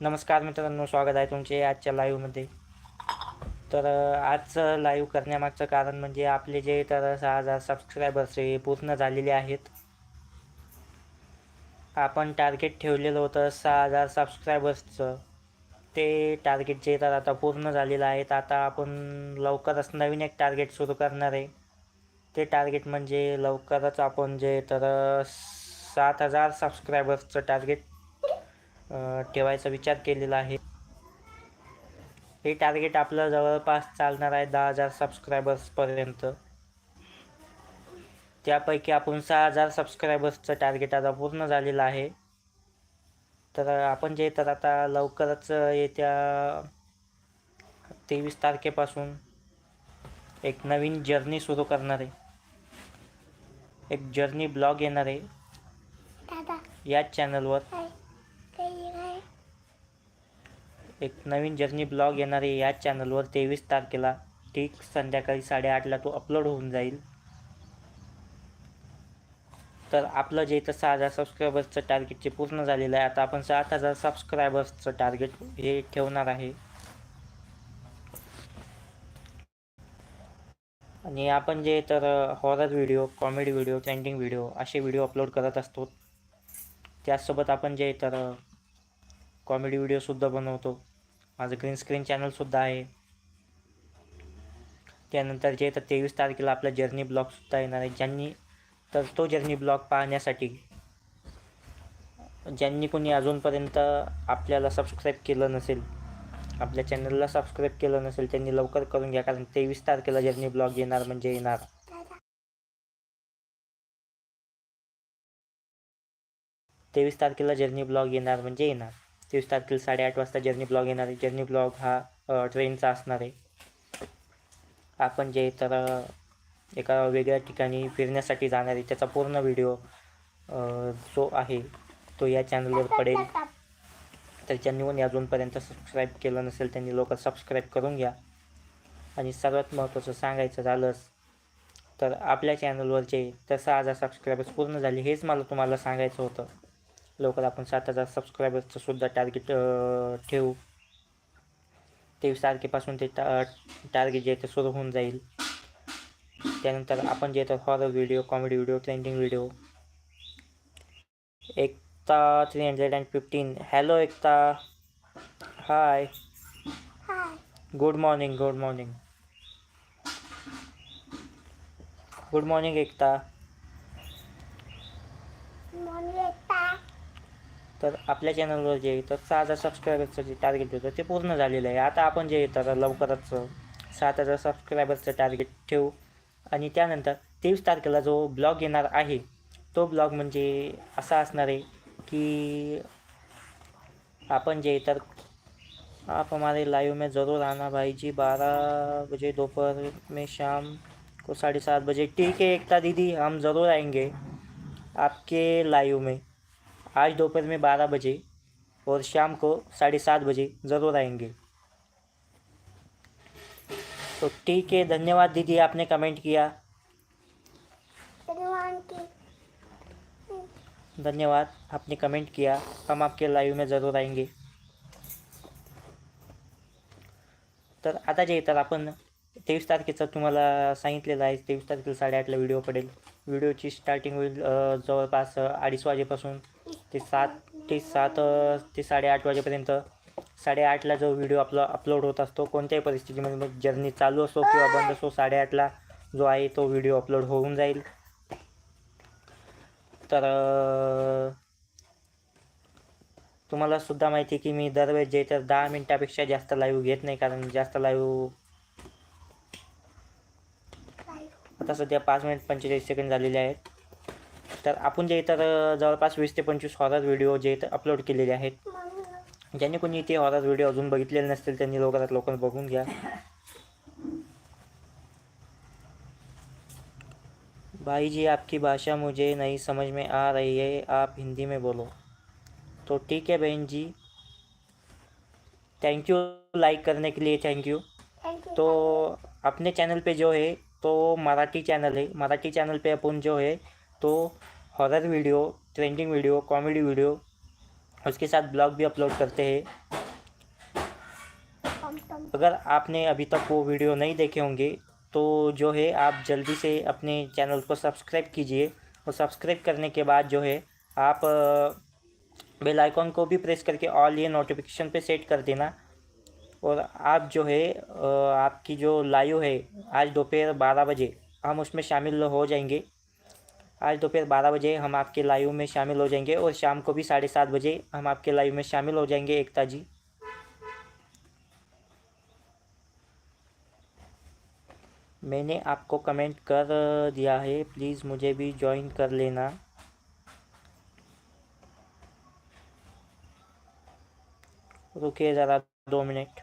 नमस्कार मित्रांनो स्वागत आहे तुमचे आजच्या लाईव्हमध्ये तर आजचं लाईव्ह करण्यामागचं कारण म्हणजे आपले जे तर सहा हजार सबस्क्रायबर्स हे पूर्ण झालेले आहेत. आपण टार्गेट ठेवलेलं होतं सहा हजार सबस्क्रायबर्सचं ते टार्गेट जे तर आता पूर्ण झालेलं आहे तर आता आपण लवकरच नवीन एक टार्गेट सुरू करणार आहे. ते टार्गेट म्हणजे लवकरच आपण जे तर सात हजार सबस्क्रायबर्सचं टार्गेट ठेवायचा विचार केलेला आहे. हे टार्गेट आपलं जवळपास चालणार आहे दहा हजार सबस्क्रायबर्सपर्यंत त्यापैकी आपण सहा हजार सबस्क्रायबर्सचं टार्गेट आता पूर्ण झालेलं आहे. तर आपण जे तर आता लवकरच येत्या तेवीस तारखेपासून एक नवीन जर्नी सुरू करणार आहे. एक जर्नी ब्लॉग येणार आहे. याच चॅनलवर काय काही काय एक नवीन जर्नी ब्लॉग येणार आहे याच चॅनलवर तेवीस तारखेला. ठीक संध्याकाळी साडेआठला तो अपलोड होऊन जाईल. तर आपलं जे इथं सहा हजार सबस्क्रायबर्सचं टार्गेट जे पूर्ण झालेलं आहे आता आपण सात हजार सबस्क्रायबर्सचं टार्गेट हे ठेवणार आहे. आणि आपण जे तर horror video comedy video trending video असे व्हिडिओ अपलोड करत असतो. त्याचसोबत आपण जे तर कॉमेडी व्हिडिओसुद्धा बनवतो. माझं ग्रीन स्क्रीन चॅनलसुद्धा आहे. त्यानंतर जे तर तेवीस तारखेला आपला जर्नी ब्लॉगसुद्धा येणार आहे. ज्यांनी तर तो जर्नी ब्लॉग पाहण्यासाठी ज्यांनी कोणी अजूनपर्यंत आपल्याला सबस्क्राईब केलं नसेल आपल्या चॅनलला सबस्क्राईब केलं नसेल त्यांनी लवकर करून घ्या. कारण तेवीस तारखेला जर्नी ब्लॉग येणार म्हणजे येणार. तेवीस तारखेला जर्नी ब्लॉग येणार म्हणजे येणार. तेवीस तारखेला साडेआठ वाजता जर्नी ब्लॉग येणार आहे. जर्नी ब्लॉग हा ट्रेनचा असणार आहे. आपण जे तर एका वेगळ्या ठिकाणी फिरण्यासाठी जाणार आहे. त्याचा पूर्ण व्हिडिओ जो आहे तो या चॅनलवर पडेल. तर ज्यांनी अजूनपर्यंत सबस्क्राईब केलं नसेल त्यांनी लवकर सबस्क्राईब करून घ्या. आणि सर्वात महत्त्वाचं सांगायचं झालंच तर आपल्या चॅनलवरचे तर सहा हजार सबस्क्रायबर्स पूर्ण झाले हेच मला तुम्हाला सांगायचं होतं. लवकर आपण सात हजार सबस्क्रायबर्सचं सुद्धा टार्गेट ठेवू. तेवीस तारखेपासून ते टा टार्गेट जे आहे ते सुरू होऊन जाईल. त्यानंतर आपण जे तर horror video comedy video trending video Ekta three hundred and fifteen hello Ekta hi good morning good morning good morning Ekta morning येता तर आपल्या चॅनलवर जे तर सहा हजार सबस्क्रायबर्सचं जे टार्गेट होतं ते पूर्ण झालेलं आहे. आता आपण जे तर लवकरच सात हजार सबस्क्रायबर्सचं टार्गेट ठेवू. आणि त्यानंतर तेवीस तारखेला जो ब्लॉग येणार आहे तो ब्लॉग म्हणजे असा असणार आहे की आपण जे तर आप हमारे लाइव में ज़रूर आना भाई जी बारह बजे दोपहर में शाम को साढ़े सात बजे. ठीक है एकता दीदी हम ज़रूर आएंगे आपके लाइव में. आज दोपहर में बारह बजे और शाम को साढ़े सात बजे ज़रूर आएंगे। तो ठीक है धन्यवाद दीदी आपने कमेंट किया। धन्यवाद आपने कमेंट किया। हम आपके लाईव्ह में ज़रूर आएंगे। तर आता जे तर आपण तेवीस तारखेचं तुम्हाला सांगितलेलं आहे तेवीस तारखेला साडेआठला व्हिडिओ पडेल. व्हिडिओची स्टार्टिंग होईल जवळपास अडीच वाजेपासून. ते सात ते सात ते साडेआठ वाजेपर्यंत साडेआठला जो व्हिडिओ आपला अपलोड होत असतो कोणत्याही परिस्थितीमध्ये मग जर्नी चालू असो किंवा बंद असो साडेआठला जो आहे तो व्हिडिओ अपलोड होऊन जाईल. तर तुम्हाला सुद्धा माहिती आहे की मी दरवेळेस जे तर दहा मिनटापेक्षा जास्त लाईव्ह घेत नाही कारण जास्त लाईव्ह आता सध्या पाच मिनिट पंचेचाळीस सेकंड झालेले आहेत. तर आपण जे तर अ, जवळपास वीस ते पंचवीस हॉरर व्हिडिओ जे तर अपलोड केलेले आहेत ज्यांनी कोणी ते हॉरर व्हिडिओ अजून बघितलेले नसतील त्यांनी लवकरात लवकर बघून घ्या. भाई जी आपकी भाषा मुझे नहीं समझ में आ रही है आप हिंदी में बोलो। तो ठीक है बहन जी। थैंक यू लाइक करने के लिए थैंक यू थैंक यू तो अपने चैनल पे जो है तो मराठी चैनल है। मराठी चैनल पे अपन जो है तो horror video trending video comedy video उसके साथ ब्लॉग भी अपलोड करते हैं। अगर आपने अभी तक वो वीडियो नहीं देखे होंगे तो जो है आप जल्दी से अपने चैनल को सब्सक्राइब कीजिए। और सब्सक्राइब करने के बाद जो है आप बेल आइकॉन को भी प्रेस करके ऑल ये नोटिफिकेशन पे सेट कर देना। और आप जो है आपकी जो लाइव है आज दोपहर बारह बजे हम उसमें शामिल हो जाएँगे। आज दोपहर बारह बजे हम आपके लाइव में शामिल हो जाएँगे और शाम को भी साढ़े सात बजे हम आपके लाइव में शामिल हो जाएँगे एकता जी। मैंने आपको कमेंट कर दिया है प्लीज़ मुझे भी ज्वाइन कर लेना। रुकिए ज़रा दो मिनट